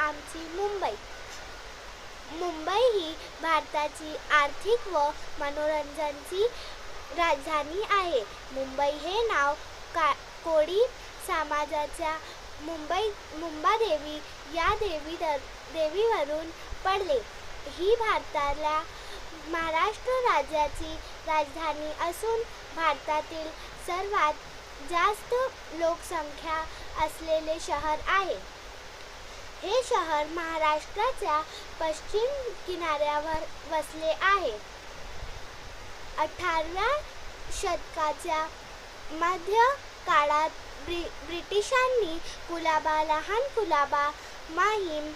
आमची मुंबई. मुंबई ही भारताची आर्थिक व मनोरंजनची राजधानी आहे. मुंबई हे नाव का कोळी समाजाच्या मुंबई मुंबादेवी या देवी दर देवीवरून पडले. ही भारताला महाराष्ट्र राज्याची राजधानी असून भारतातील सर्वात जास्त लोकसंख्या असलेले शहर आहे. हे शहर महाराष्ट्राच्या पश्चिम किनाऱ्यावर वसले आहे. अठराव्या शतकाच्या मध्य काळात ब्रि ब्रिटिशांनी कुलाबा लहान कुलाबा माहीम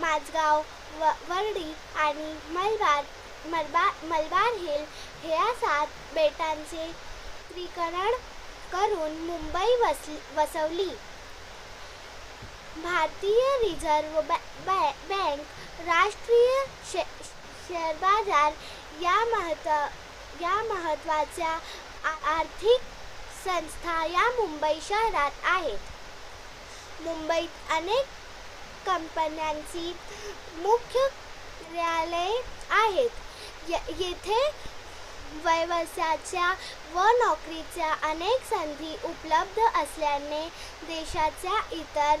माझगाव व वर्डी आणि मलबार मलबार मलबार हिल ह्या सात बेटांचे त्रिकरण करून मुंबई वस वसवली. भारतीय रिझर्व बॅ बॅ बँक राष्ट्रीय शे शेअर बाजार या महत्त्व या महत्त्वाच्या आर्थिक संस्था या मुंबई शहरात आहेत. मुंबईत अनेक कंपन्यांची मुख्य कार्यालये आहेत. येथे व्यवसायाच्या व नोकरीच्या अनेक संधी उपलब्ध असल्याने देशाच्या इतर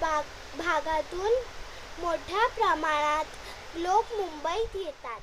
भाग भागातून मोठ्या प्रमाणात लोक मुंबईत येतात.